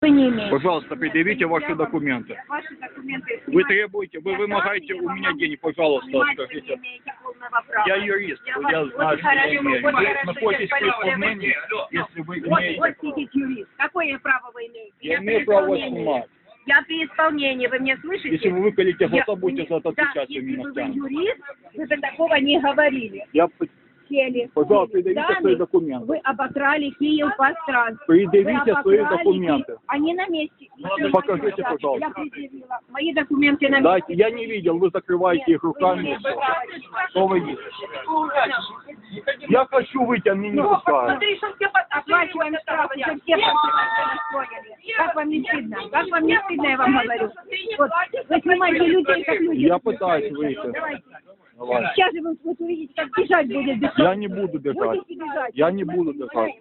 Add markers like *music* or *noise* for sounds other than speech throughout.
Вы не имеете. Пожалуйста, предъявите ваши документы. Ваши документы Вы требуете, вы вымогаете у меня денег, пожалуйста, Вы скажите. Я юрист, Я я вас- знаю, вот что я имею. вот Вы находитесь я при исполнении, если вы Вот, имеете... вот сидит юрист. Какое право вы имеете? Я при имею право снимать. Я при исполнении, вы меня слышите? Если вы выколите Я- глаза, будете за это да, отвечать если именно бы вы юрист, вы бы такого не говорили. Я Сели. Пожалуйста, сели. предъявите Сами свои документы. Вы обокрали Киев пространство. Предъявите Вы свои обокрали документы. Киев. Они на месте. Еще Покажите, раз. пожалуйста. Я предъявила. Мои документы на Дайте, месте. я не видел, вы закрываете их руками. и всё. Что вы видите? Я хочу выйти, а мне не пускают. Смотри, что все под- оплачиваем штрафы, что все настроили. Как вам не стыдно? Как вам не стыдно, я вам говорю? Вот, вы снимаете людей, как люди. Я пытаюсь выйти. Давайте. Давай. Сейчас же вы вот увидите, как бежать будет без Я не буду бежать. Будете бежать. Я не буду бежать.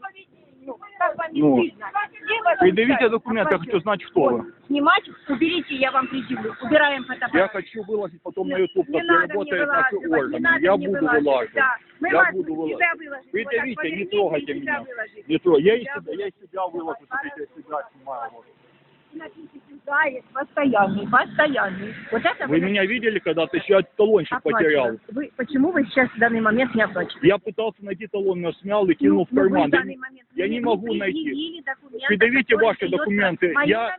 Ну, как вам не Ну, стыдно? Где вас Предъявите пускают? документы, я хочу знать, кто вы. Вот, Снимать, уберите, я вам предъявлю. Убираем фотоаппарат. Я хочу выложить потом на YouTube, Не как надо работают мне наши вылаживать, не органы. надо Я мне буду вылаживать, вылаживать. да. Мы Я вас буду всегда вылаживать. выложим. Предъявите, Вот так не поверните, трогайте всегда меня. выложим. Не трогай. Я и Я себя, я и себя выложу, смотрите, я себя снимаю. вот. Напишите, Да, есть постоянный, постоянный. Вот это Вы меня видели когда-то? Еще я талончик потерял. Вы, почему вы сейчас в данный момент не оплачиваете? Я пытался найти талон, но снял и кинул в Ну, ну, вы карман. в Я данный не- момент Я не не могу найти. Предъявите ваши документы. Я-.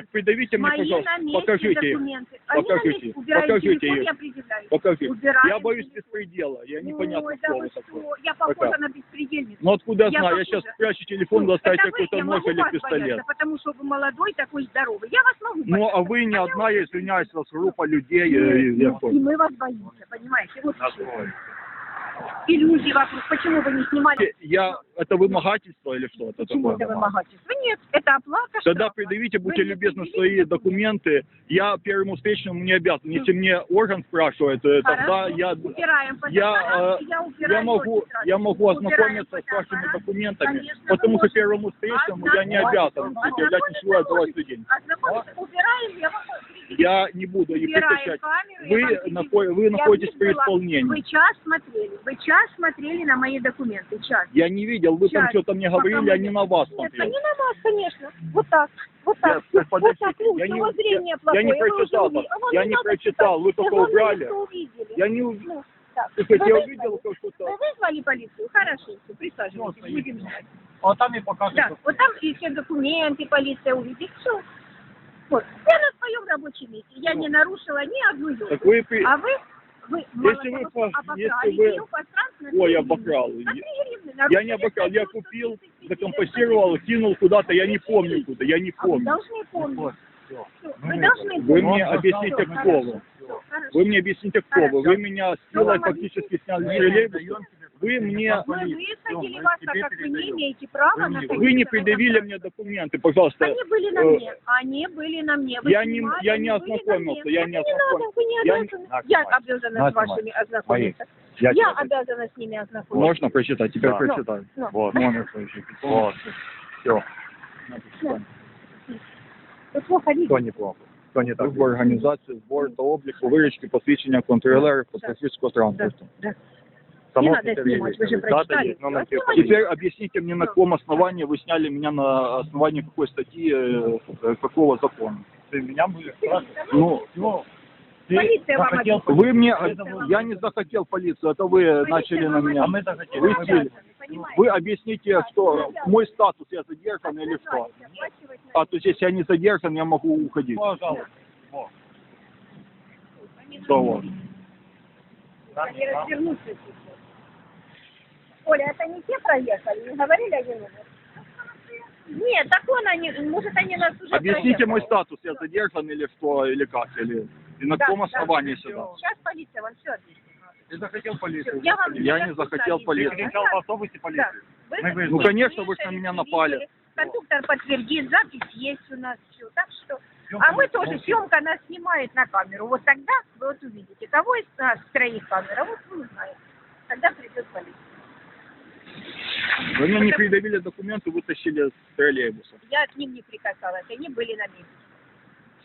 Так предъявите мне, Мои на пожалуйста. месте Покажите их. документы. Они на Покажите. месте. Покажите телефон, я предъявляю. Покажите. Убираем Я боюсь беспредела. Я Ой, непонятно, да вы вы что? такой. Я похожа Пока. на беспредельницу. Ну откуда я знаю? Я сейчас спрячу телефон, вы, какой-то нож или пистолет. бояться, потому что вы молодой, такой здоровый. Я вас могу Ну, а вы не одна, я извиняюсь, у вас группа людей. Э, и ну, кто? И мы вас боимся, понимаете? Вот. Иллюзии вокруг. Почему вы не снимали? Я, это вымогательство или что это Почему это вымогательство? Нет, это оплата Тогда штрафа. предъявите, будьте любезны, свои документы. Я первому встречному не обязан. Если мне орган спрашивает, э, тогда Хорошо. я, Убираем я, э, я я могу, я могу ознакомиться с вашими документами, Конечно, потому что первому встречному я не обязан предъявлять ничего, я отдавать Ознакомиться деньги. Ознакомиться. Убираем, я вам. Я не буду камеру, я Вы, вы находитесь при исполнении. Вы час смотрели, вы час смотрели на мои документы, час. Я не видел, вы там Час. что-то мне Пока говорили, мы- а не на вас Нет, смотрели. не на вас, конечно. Вот так, вот Я- так. так, вот так, ну, я у не- зрение я- плохое. я не вы прочитал. А вам я не прочитал, вы только Вы убрали. что. Я не ув- Ну, так. Слушайте, Вы я вызвали? увидел что-то. Вы вызвали полицию? Хорошо, присаживайтесь, Ну, будем ждать. А там и показывают. Да, вот там и все документы полиция увидит, все. Вот, я на своем рабочем месте, я не нарушила ни одну ёлку. Так вы А вы, вы Если вы по- если вы- Ой, три гривны. обокрал. Я Нарушили не обокрал, я купил, 134 закомпостировал, кинул куда-то, я не помню куда, я не А вы помню. должны помнить. Всё, Вы Вы должны мне помнить. объясните, кто хорошо, вы. Вы мне объясните, кто вы. Вы меня Ну, силой фактически сняли с троллейбуса. Вы мне... Мы высадили вас, так как вы не имеете права находиться Вы не в этом предъявили здании. мне документы, пожалуйста. Они были на Э, мне. Они были на мне. Вы я не- снимали, я они не были на ознакомился, мне. я Это не не надо, ознакомился. вы не Я не- обязаны. Я обязана с вашими ознакомиться. Я Я тебе- обязана с ними ознакомиться. Можно прочитать? Теперь Да. прочитай. Ну, Вот, Номер следующий. *laughs* вот. Все. Вы плохо видите. Кто неплохо? Кто не так? Вибор організації, збор та обліку, виручки, посвідчення контролерів пасажирського транспорту. Да. Само Не надо снимать, вы же прочитали. есть, номер Ну, телефона. Теперь объясните мне, на каком основании вы сняли меня на основании какой статьи, э, э, какого закона? Ты меня будешь спрашивать? Ну, Ну, Полиция вам захотел объяснит. вы мне, я не захотел полицию, это вы начали на меня. А мы захотели. Вы Вы сели. Вы объясните, что мой статус, я задержан или что? А то есть, если я не задержан, я могу уходить. Пожалуйста. Вот. Что вот? Они развернутся сейчас. Оля, это не те проехали? Не говорили один номер? Нет, так он они, может они нас уже Объясните проехали. мой статус, я задержан или что, или как, или и на Да, каком да. основании сюда? Сейчас полиция вам все объяснит. Ты захотел полицию. Я вам Я не захотел полицию. Ты кричал в автобусе Да. полицию. Вы. Ну, конечно, вы же на меня напали. Кондуктор подтвердит, запись есть у нас все. Так что... А мы тоже, съемка нас снимает на камеру. Вот тогда вы вот увидите, кого из нас троих камера, вот вы узнаете. Тогда придет полиция. Вы мне не предъявили документы, вытащили с троллейбуса. Я к ним не прикасалась, они были на месте.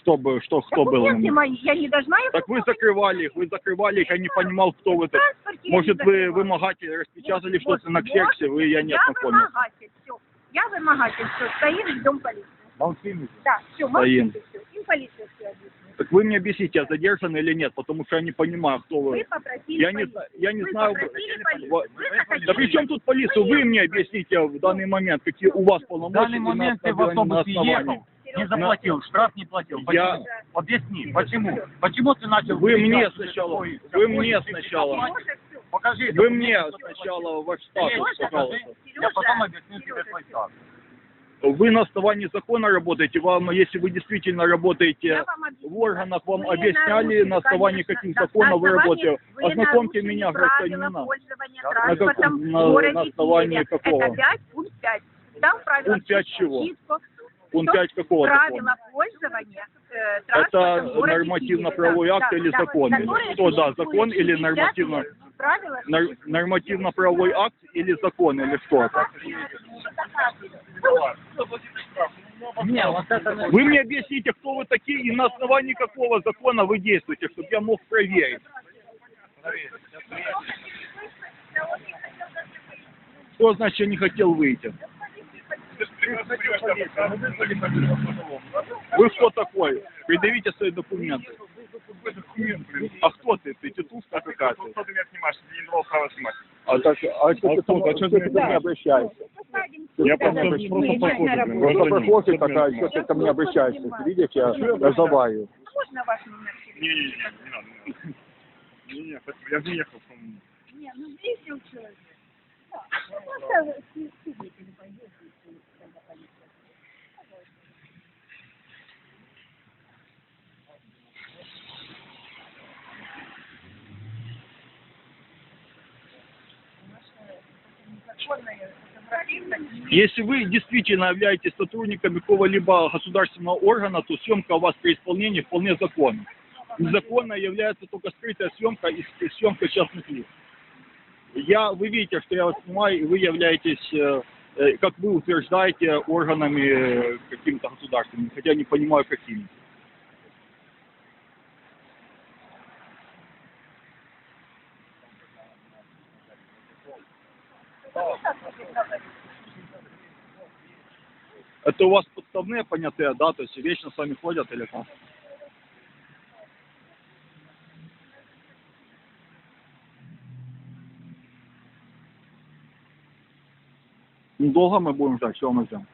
Что, бы, что кто был? на Документы них? мои, я не должна их Так вы закрывали их, вы закрывали их, я не понимал, кто вы. В так- транспорте я Может, не вы закрывала. вымогатель, распечатали Вот, что-то на вот, кексе, вы, я не Я ознакомился. вымогатель, все. Я вымогатель, все, стоим, ждем полицию. Молчим. Да, все, Стоим. молчите, все. Им полиция все объяснит. Так вы мне объясните, я задержан или нет, потому что я не понимаю, кто Вы вы. попросили Я не, полицию. я не Вы знаю. попросили полицию. Вы захотели. Да при чем тут полицию? Вы мне объясните в данный момент, какие у вас В полномочия. данный и момент на ты в основании- на автобусе основании. ехал, не заплатил, штраф не платил. Я- Почему? Объясни, почему? Почему ты начал... Вы мне сначала, такой- вы такой мне ты сначала? Сережа. Покажи. вы документы, мне что ты сначала ваш Сережа, статус, покажи. пожалуйста. Я потом объясню Сережа, тебе твой всё. статус. Вы на основании закона работаете, вам, если вы действительно работаете в органах, вам Вы объясняли, нарушили, на основании конечно, каких законов вы работаете. вы Ознакомьте меня, гражданина. На каком- на- на основании Киеве. какого? Это 5, пункт 5. Там правила Пункт пять чего? чисто. Пункт Что? 5 какого закона? Правила пользования э, Это нормативно-правовой акт Да, или да, закон? Что, да, закон или 60 нормативно- лет. Правила Нар- существуют. нормативно-правовой акт или закон, или что вот это... Вы мне объясните, кто вы такие и на основании какого закона вы действуете, чтобы я мог проверить. Что значит я не хотел выйти? Вы кто такой? Предъявите свои документы. А кто ты? Ты тетушка какая-то? Что ты меня снимаешь? Я не давал права снимать. А, так, а что ты, кто? А что ты ко мне обращаешься? Я просто- просто, просто просто прохожий такая, что ты ко мне обращаешься? Видишь, я разговариваю. Можно ваш номер? Не-не-не, не надо, не надо. Не-не, спасибо, я же не ехал. Не, ну ездил человек. Да. Ну, просто с- с свидетелем пойдет, если тогда полиция. Если вы действительно являетесь сотрудниками какого-либо государственного органа, то съемка у вас при исполнении вполне законна. Незаконно является только скрытая съемка и съемка частных лиц. Я, вы видите, что я вас снимаю, и вы являетесь, э, э, как вы утверждаете, органами э, каким-то государственными, хотя не понимаю, какими. Это у вас подставные понятые, да, то есть вечно с вами ходят или как? Ну, долго мы будем ждать, чего мы ждем?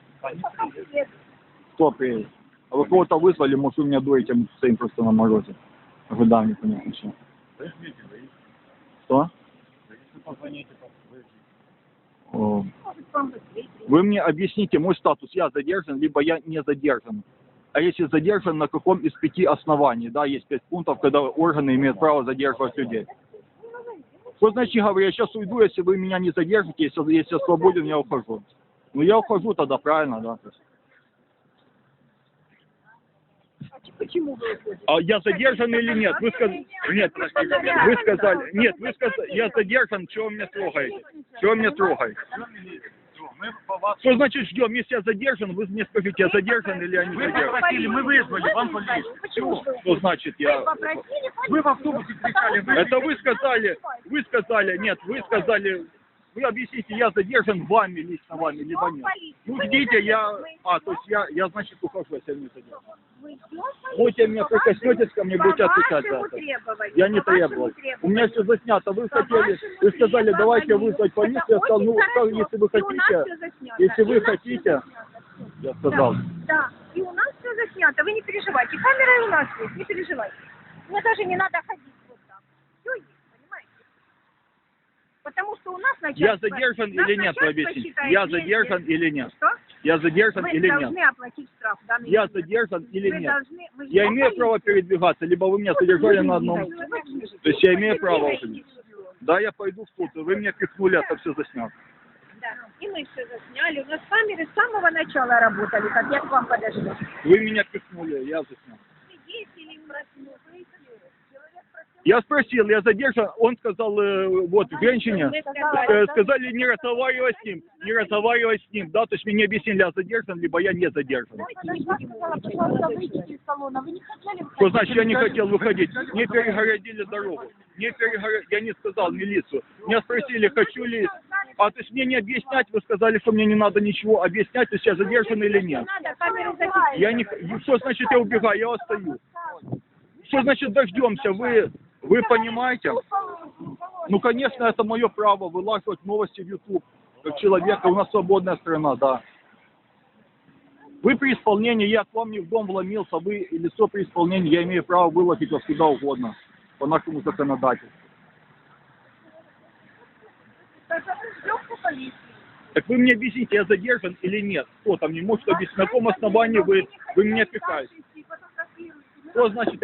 Кто приедет? А вы кого-то вызвали, может, вы меня дуете, мы стоим просто на морозе. Ожидаем непонятно что. Что? О. Вы мне объясните мой статус, я задержан, либо я не задержан. А если задержан, на каком из пяти оснований? Да, есть пять пунктов, когда органы имеют право задерживать людей. Что значит, говорю, я сейчас уйду, если вы меня не задержите, если, если я свободен, я ухожу. Ну, я ухожу тогда, правильно, да? то есть. Почему вы уходите? А я задержан или нет? Вы сказали... Нет, вы сказали... Нет, вы сказали... Я задержан, чего вы меня трогаете? Чего вы меня трогаете? Что значит ждем? Если я задержан, вы мне скажите, я задержан или я не Вы задержан? попросили, мы вызвали, вам полицию. Почему? Что значит я... Вы в автобусе кричали, вы... Это вы сказали, вы сказали, нет, вы сказали, вы объясните, я задержан вами, лично вами, либо нет. Ну, ждите, я, а, то есть я, я, значит, ухожу, если не задержан. Будете меня прикоснетесь ко мне, будете отвечать за это. Я не требовал. У меня все заснято. Вы хотели, вы сказали, давайте вызвать полицию. Я сказал, ну, как, если вы хотите, если вы хотите, я сказал. Да, и у нас все заснято, вы не переживайте. Камера и у нас есть, не переживайте. Мне даже не надо ходить вот так. Все есть, понимаете? Потому что у нас начальство... Я задержан или нет, вы объясните. Я задержан или нет? Что? Я задержан Вы или должны нет? оплатить штраф в данный Я момент. задержан или Вы нет? должны- вы Я имею право передвигаться, либо вы меня задержали на одном... Вы То есть я имею право? Да, я пойду в суд. Вы меня пихнули, это все заснято. Да, и мы все засняли. У нас камеры с самого начала работали, как я к вам подошла. Вы меня пихнули, я заснял. Свидетели проснулись. Я спросил, я задержан, он сказал, э, вот, женщине, э, сказали, не разговаривать с ним, не разговаривать с ним, да, то есть мне не объяснили, я задержан, либо я не задержан. Что значит, я не хотел выходить? Мне перегородили дорогу. Мне перегородили, я не сказал милицию. Меня спросили, хочу ли, А то есть мне не объяснять, вы сказали, что мне не надо ничего объяснять, то есть я задержан или нет. Я не... Что значит я убегаю? Я остаюсь. Что значит дождемся? Вы, вы понимаете? Ну, конечно, это мое право вылаживать новости в YouTube. Как человека, у нас свободная страна, да. Вы при исполнении, я к вам не в дом вломился, вы лицо при исполнении, я имею право выложить вас куда угодно, по нашему законодательству. Так вы мне объясните, я задержан или нет? Кто там не может объяснить? На каком основании вы, вы меня пихаете? Что значит,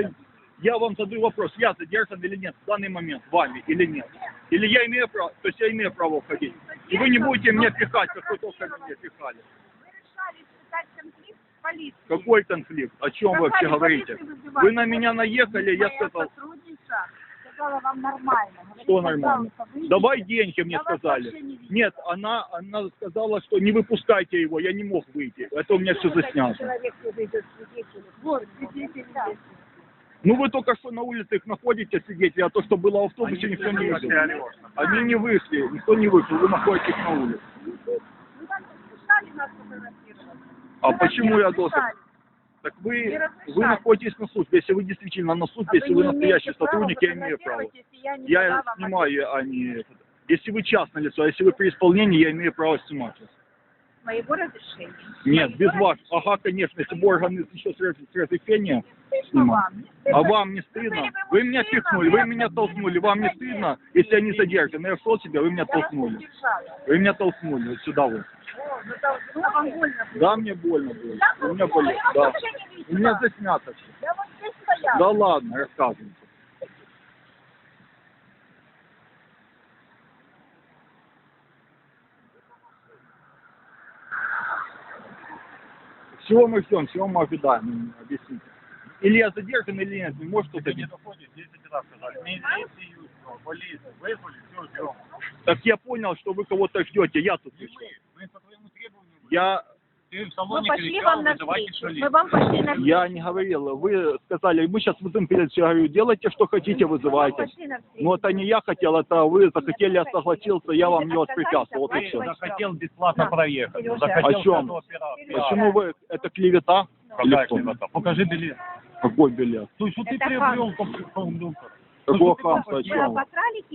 я вам задаю вопрос, я задержан или нет в данный момент, вами или нет? Или я имею право, то есть я имею право уходить? И вы не будете меня пихать, как вы только меня пихали. Какой конфликт? О чем вы вообще говорите? Вы на меня наехали, я сказал, вам нормально. Что нормально? Давай деньги, мне сказали. Нет, она, она сказала, что не выпускайте его, я не мог выйти. Это у меня все заснято. Ну вы только что на улице их находите свидетели, а то, что было в автобусе, никто не видел. Они не вышли, никто не вышел, вы находитесь на улице. Фотографировать? А почему я должен? Так вы, вы находитесь на службе. Если вы действительно на А службе, если вы настоящий сотрудник, я имею право. я Я снимаю, а не... Если вы частное лицо, а если вы при исполнении, я имею право снимать вас. Моего разрешения. Нет, без вас. Ага, конечно, если бы органы еще с, раз- с разрешения Стыдно снимать. вам. не А вам не стыдно? Вы меня пихнули, вы меня толкнули. Вам не стыдно, если я не задержан? Я шел себя, вы меня толкнули. Вы меня толкнули, вот сюда вот. Ну ну. Да, мне больно было. У меня болит, да. У меня заснято все. Да ладно, рассказывайте. Чего мы ждем, чего мы ожидаем, объясните. Или я задержан, или нет, не может кто-то Вы не объяснить. доходите, 10 раз сказали. Милицию, полицию, вызвали, все, ждем. Так я понял, что вы кого-то ждете, я тут Не вы, мы по твоему требованию. Я, Ты в Мы пошли кричал, вам навстречу. Мы вам пошли навстречу. я не говорил, вы сказали, мы сейчас вызовем полицию, я говорю, делайте, что хотите, Мы вызывайте. Но это не я хотел, это вы захотели, я согласился, я вам не воспрепятствовал, вот и все. от Захотел бесплатно Да. проехать. Захотел О чем? Почему вы, это клевета? Какая клевета? Покажи билет. Какой билет? То есть, что ты Это приобрел кондуктор? Какого хамства, Вы обосрали.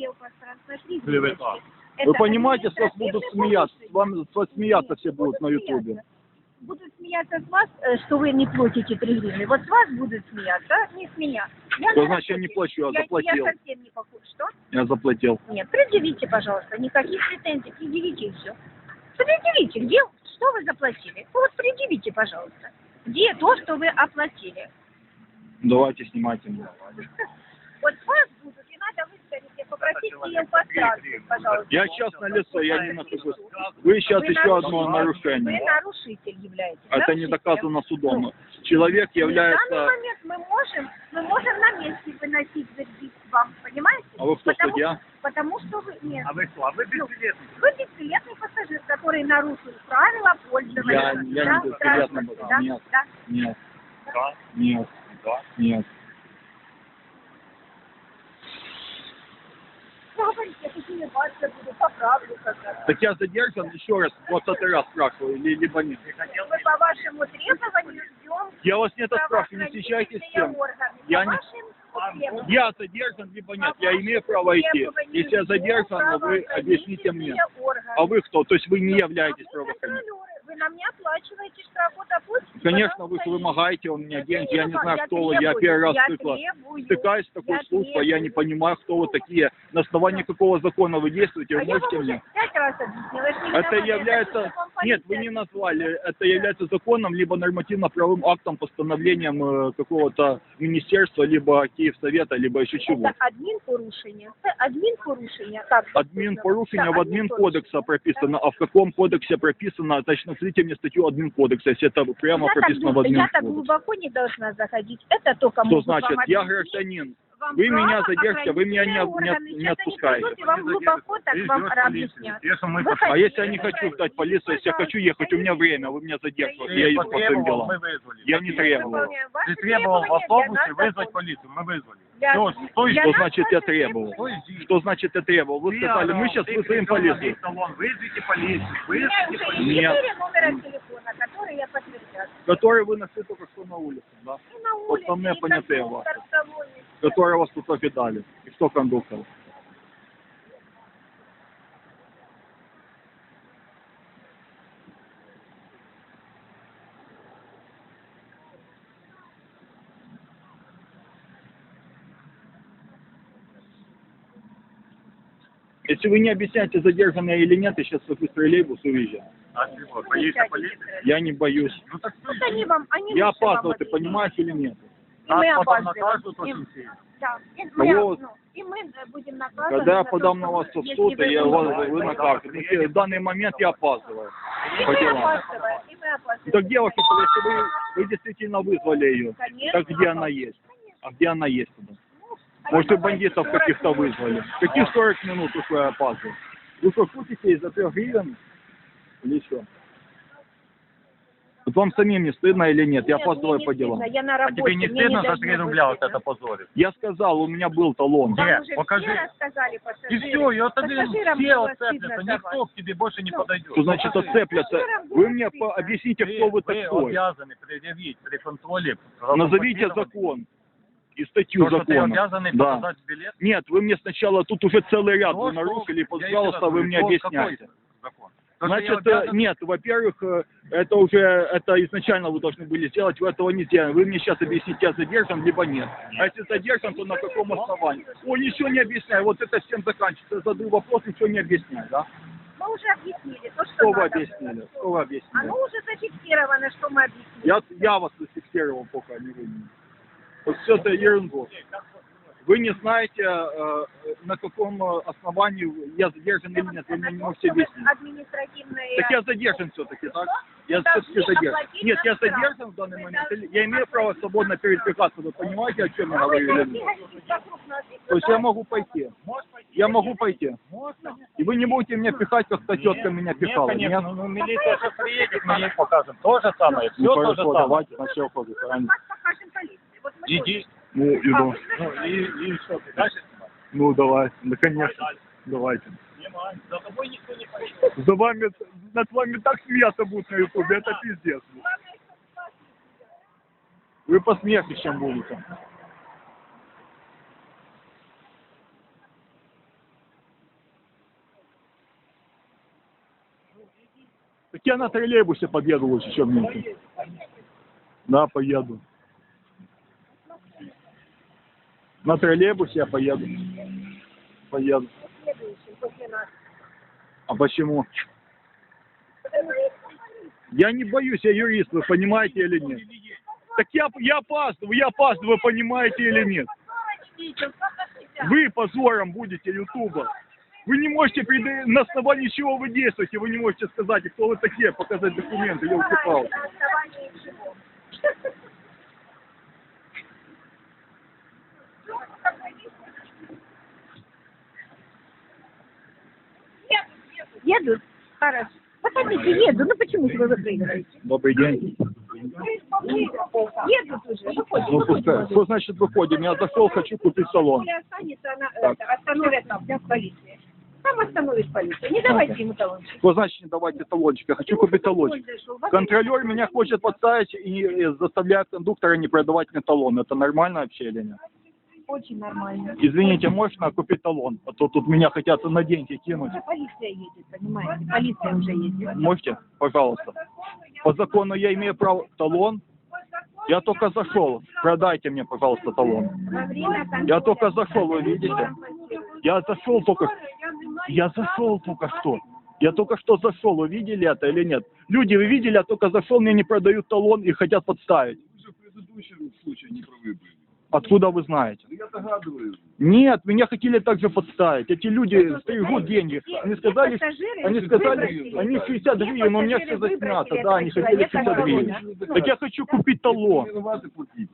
Клевета. Вы понимаете, с вас будут смеяться, с вами смеяться все будут на ютубе. Будут смеяться с вас, э, что вы не платите 3 гривны. Вот с вас будут смеяться, а не с меня. Я Что на значит я не плачу, я Я, заплатил. я совсем не похож. Что? Я заплатил. Нет, предъявите, пожалуйста. Никаких претензий. Предъявите и все. Предъявите. Где, что вы заплатили? Вот предъявите, пожалуйста. Где то, что вы оплатили? Давайте снимайте. *laughs* Вот с вас будут, выставить, попросить Киев пожалуйста. Я частное лицо, я не нахожусь. Вы сейчас Вы еще одно нарушитель. нарушение. Вы нарушитель являетесь. Это не нарушителем. доказано судом. Человек В данный является... момент мы можем, мы можем на месте выносить вердикт вам, понимаете? А вы кто, потому, судья? Потому что вы нет. А вы что? А вы безбилетный. Вы бесплатный пассажир, который нарушил правила пользования. Я- я не Да, бесплатный транспорта, был. да, Нет. да. Нет, Да, нет, да. нет. Говорите, я тут не бачу, буду поправлю как раз. Так я задержан, еще раз, 20 раз спрашиваю, или, либо нет. Мы по вашему требованию ждем Я вас не это спрашиваю, не встречайтесь с тем. Я Я не- не... Я задержан, либо нет, я имею право идти. Если я задержан, вы объясните мне. А вы кто? То есть вы не являетесь правоохранителем? Вы нам не оплачиваете штрафу, допустим. Конечно, вы вымогаете у меня деньги, я не знаю, кто вы, я первый раз стыкла- стыкаюсь с такой службой, я не понимаю, кто вы такие, на основании какого закона вы действуете, А вы я вам можете мне? пять раз объяснила. я Это я является, нет, вы полиция не назвали, это является законом, либо нормативно-правовым актом, постановлением э, какого-то министерства, либо Киевсовета, либо еще чего. Це адмінпорушення. Це адмінпорушення. Так, Админ порушення Так, в адмінпорушення. админкодекса прописано, а в каком кодексе прописано, точно назовите мне статью админкодекса, если это прямо я, прописано в так, я так админкодексе. глубоко не должна заходить. Это только Что могут значит, вам я объяснить. гражданин, вам вы меня задержите, вы меня не, не, органы. не Сейчас отпускаете. они придут и вам глубоко так Ты вам ждешь полицию. объяснят. Если мы Вы А если я не хочу ждать полицию, если я хочу ехать, у меня время, вы меня задерживаете, я иду по своим делам. мы вызвали. Я не требовал. Выполняем ваши Ты требовал в требования для автобусе нас вызвать закон. полицию, мы вызвали. Для, Всё, стой, Что значит я требовал? Стой здесь. Что значит я требовал? Вы сказали, мы сейчас вызовем на полицию. салон, вызовите полицию, У меня вызовите уже полицию. Нет. четыре номера телефона, которые я подтверждаю. Который вы нашли только что на улице, да? И на Вот улице, и понятые у вас. Который вас тут покидали. И кто кондуктор? Если вы не объясняете, задержанные или нет, я сейчас в троллейбус уезжаю. А чего, боишься полиции? Я не боюсь. Ну так Вот они вам, они Я опаздывал, ты понимаешь или нет? И мы Нас потом опаздываем. накажут И- очень сильно. Да. И Кого? мы, ну, и мы э, будем наказаны. Когда я за то, подам что на вас в если суд, вы и я не вас, знаете. вы накажете. В данный момент я опаздываю. И по мы делам. опаздываем, и мы опаздываем. Так девушка, если вы, вы действительно вызвали ее, Конечно. так где она есть? А где она есть тогда? А Может, вы давайте бандитов 40 каких-то минут. вызвали? Каких 40 минут уж вы опаздываете? Вы что, шутите из-за трех гривен? Или что? Вот вам самим не стыдно или нет? Я Нет, опаздываю по делам. Я на А работе. тебе не мне стыдно за должно 3 быть рубля вот это позорить? Я сказал, у меня был талон. Вам Где? уже Покажи. все рассказали И пассажиры. все, и вот один Пассажирам все было за никто вас. к тебе больше не Ну, подойдет. Что значит отцепляться? Вы мне по- объясните, кто вы такой. обязаны предъявить при контроле. Назовите закон и статью То, что ты закона. обязаны Да. показать билет. Нет, вы мне сначала тут уже целый ряд То, вы что- нарушили, я еще пожалуйста, вы говорю, мне то, объясняйте. какой закон? Значит, э, обязан- нет, во-первых, э, это уже, это изначально вы должны были сделать, вы этого не сделали. Вы мне сейчас объясните, я задержан, либо нет. А если задержан, то на каком основании? О, ничего не объясняю, вот это всем заканчивается. Задаю вопрос, ничего не объясняю, да? Мы уже объяснили то, что Что вы надо объяснили? было. Что вы объяснили? Оно уже зафиксировано, что мы объяснили. Я, я вас зафиксировал, пока не вы. Вот все это ерунду. Вы не знаете, э, на каком э, основании я задержан или нет, вы мне не можете объяснить. Административные... Так я задержан все-таки, так? Я все-таки задержан. Нет, я задержан в данный момент. Я имею право свободно передвигаться. Вы понимаете, о чем я говорю? или нет? То есть я могу пойти. Я могу пойти. И вы не будете меня пихать, как та тетка меня Нет, пихала. конечно, Нет? ну милиция сейчас приедет, мы ей покажем. То же самое, все Ну то же самое. давайте полиции. Вот мы Иди. Ну, А, иду. вы Ну, и, и что, ты дальше снимаешь? Ну, давай, да, конечно. Давайте. Снимай. За тобой никто не пойдет. За вами, над вами так смеяться будут на ютубе, это пиздец. Вы посмешищем будете. Так я на троллейбусе подъеду лучше, чем меньше. Да, поеду. На троллейбусе я поеду. Поеду. А почему? Я не боюсь, я юрист, вы понимаете или нет? Так я, я опаздываю, я опаздываю, понимаете или нет? Вы позором будете Ютуба. Вы не можете, на основании чего вы действуете, вы не можете сказать, кто вы такие, показать документы, я упекал. основании чего? Едут? Хорошо. Подождите, еду. Ну почему же вы выпрыгиваете? Добрый день. Едут уже. Выходите. Ну, пускай. Что значит выходим? Я зашел, хочу купить салон. Если останется, она Так. это, остановят там, в полиции. Там остановит полиция. Не давайте ему талончик. Что значит не давайте талончик? Я хочу купить талончик. Контролер меня хочет подставить и и заставляет кондуктора не продавать мне талон. Это нормально вообще или нет? Очень нормально. Извините, можно купить талон? А то тут меня хотят на деньги кинуть. Уже полиция едет, понимаете? Полиция уже едет. Можете, пожалуйста? По закону я имею право талон. Я только зашел. Продайте мне, пожалуйста, талон. Я только зашел, вы видите? Я зашел только... Я зашел только что. Я только что зашел, вы видели это или нет? Люди, вы видели, я только зашел, мне не продают талон и хотят подставить. Вы же в предыдущем случае не правы были. Откуда вы знаете? Я догадываюсь. Нет, меня хотели также подставить. Эти люди стригут деньги. Они сказали, они сказали, они 60 гривен, но у меня все заснято. Да, они хотели человека 60 гривен. Так я хочу купить талон.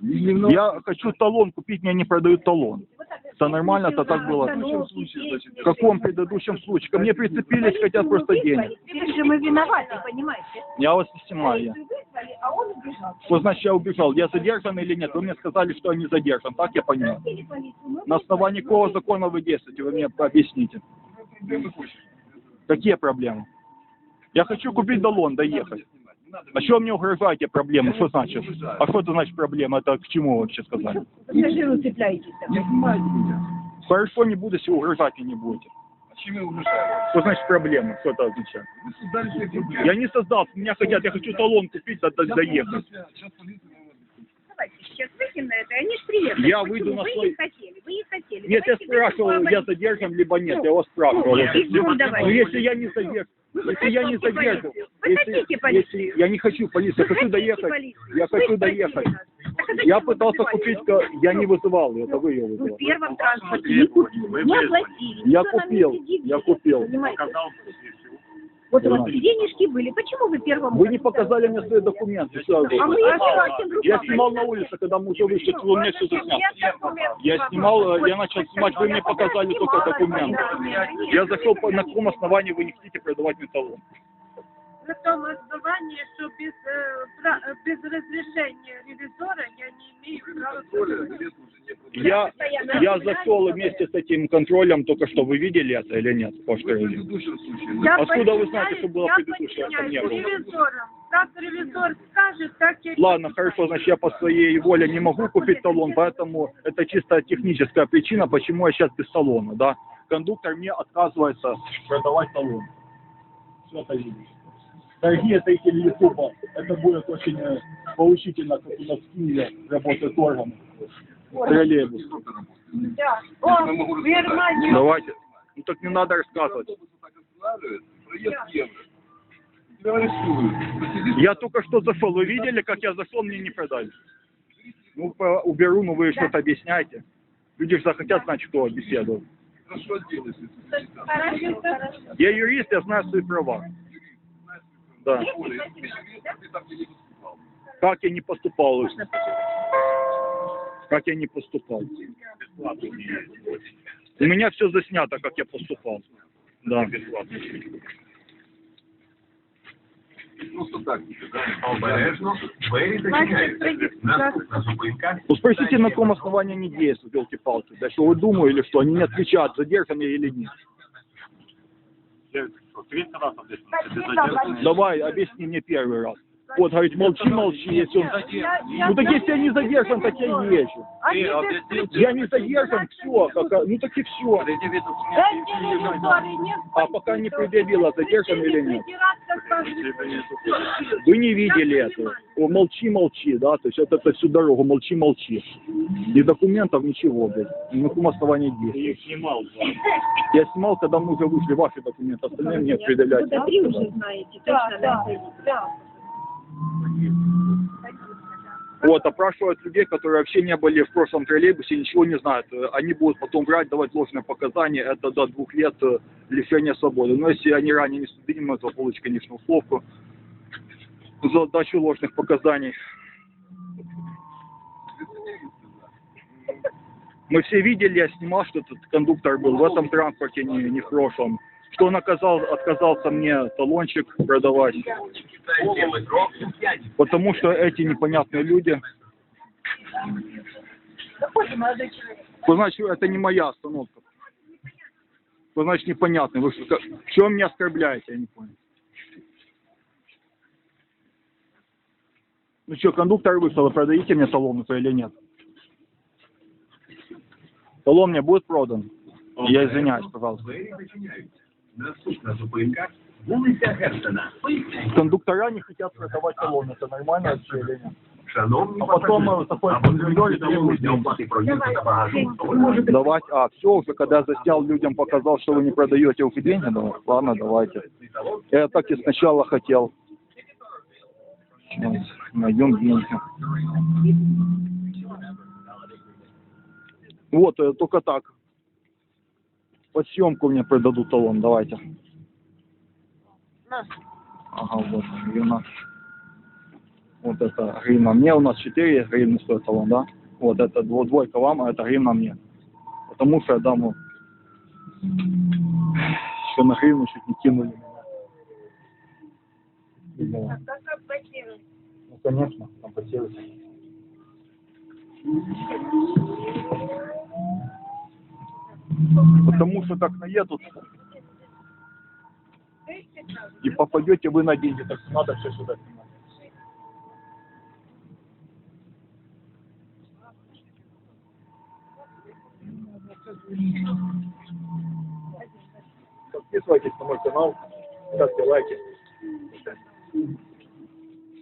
Я хочу талон купить, мне не продают талон. Это нормально, это так было. В каком предыдущем случае? Ко мне прицепились, хотят просто денег. Теперь же мы виноваты, понимаете? Я вас не снимаю. я. Вы вызвали, а он убежал. Что значит я убежал? Я задержан или нет? Вы мне сказали, что я не задержан. Так я мы На основании какого закона вы действуете? Вы мне объясните. Какие проблемы? Я хочу купить талон, доехать. А что мне угрожаете проблемы? Что значит? А что это значит проблема? Это к чему вы вообще сказали? пассажиру цепляетесь. Хорошо, не буду, если угрожать мне не будете. Чем я угрожаю? Что значит проблема? Что это означает? Вы создали себе проблемы. Я не создал, меня хотят, я хочу талон купить, да, да, доехать. Сейчас полиция на вас Давайте сейчас выйдем на это, они ж приехали. Я Почему? выйду на вы свой- не хотели, вы не хотели. Нет, я Давайте спрашивал, выйдем, я поговорим. задержан, либо нет, я вас спрашивал. Ну, ну, давайте. Ну, если я не задержан, Вы если я не хотите задержан, полицию? Вы если, полицию? если я не хочу полицию, я Вы хочу хотите доехать, полицию? я Вы хочу спросили доехать. нас. Я пытался купить, ка- я не вызывал, это вы ее Вы в вызывали. первом транспорте не купили, не оплатили. Я никто нам не купил, я купил. понимаете? Вот у вас денежки были, почему вы первому... Вы не показали мне свои документы. Я А мы их Я снимал на улице, когда мы уже вышли, вы мне все заснял. Я снимал, э, я начал снимать, вы мне показали только документы. Я зашел, по- на каком основании вы не хотите продавать мне талон? На том основании, что без, э, без разрешения ревизора я не имею права. Я, я зашел вместе с этим контролем, только что вы видели это или нет? Ваш коллега? Я Откуда вы знаете, что было я предыдущее? Не было. Как ревизор скажет, так я... Ладно, хорошо, значит, я по своей воле не могу купить талон, поэтому это чисто техническая причина, почему я сейчас без талона, да. Кондуктор мне отказывается продавать талон. Все это видишь. Дорогие зрители Ютуба, это будет очень э, поучительно, как у нас в Киеве работает орган. Троллейбус. Да. О. Давайте. Ну так не надо рассказывать. Я только что зашел. Вы видели, как я зашел, мне не продали. Ну, по- уберу, но вы что-то объясняете. Люди же захотят знать, Хорошо, хорошо. Я юрист, я знаю свои права. Поступал. Как я не поступал? Как я не поступал? У меня все заснято, как я поступал. Да. Ну спросите, на каком основании они действуют, елки-палки. Да что вы думаете или что? Они не отвечают, задержаны или нет. Я что, третий раз. Давай, объясни мне первый раз. Вот, говорит, молчи, молчи, если он... Ну так если я не задержан, так я езжу. Я не задержан, все, ну так и все. А пока не предъявила, задержан или нет. Вы не видели это. О, молчи, молчи, да, то есть это, это всю дорогу, молчи, молчи. Ни документов, ничего, блядь. На каком основании действует. их снимал, да. Я снимал, когда мы уже вышли, ваши документы, остальные мне предъявлять. Вы уже знаете, Да, точно, да, да? Вот, опрашивают людей, которые вообще не были в прошлом троллейбусе, ничего не знают. Э, Они будут потом брать, давать ложные показания, это до двух лет э, лишения свободы. Но если они ранее не судимы, то получат, конечно, условку за дачу ложных показаний. Мы все видели, я снимал, что этот кондуктор был в этом транспорте, не, не в прошлом. Что он оказал, отказался мне талончик продавать, потому что эти непонятные люди. Что значит, это не моя остановка? Что значит непонятно? Вы что, в чем меня оскорбляете, я не понял. Ну что, кондуктор вышел, вы продадите мне талон это или нет? Талон мне будет продан? Я извиняюсь, пожалуйста Двері зачиняються. Наступна зупинка вулиця Герцена. Кондуктора не хотят продавать талон, это нормально вообще или нет? Шановні А потім пасажири, заходять або в коридор і залишити требують для оплати проїзду та багажу, то ви можете Давать, а, все, уже когда я заснял людям, показал, что вы не продаете уже деньги, ну, ладно, давайте. Я так и сначала хотел. Сейчас найдем деньги. Вот, э, только так. Под съемку мне продадут талон, давайте. Ага, вот, гривна. Вот это гривна мне, у нас 4 гривны стоит талон, да? Вот это дво- двойка вам, а это гривна мне. Потому что я дам еще на гривну чуть не кинули меня. Ну, конечно, там потерялся. Потому что так наедут и попадете вы на деньги, так надо все сюда снимать. Подписывайтесь на мой канал, ставьте лайки.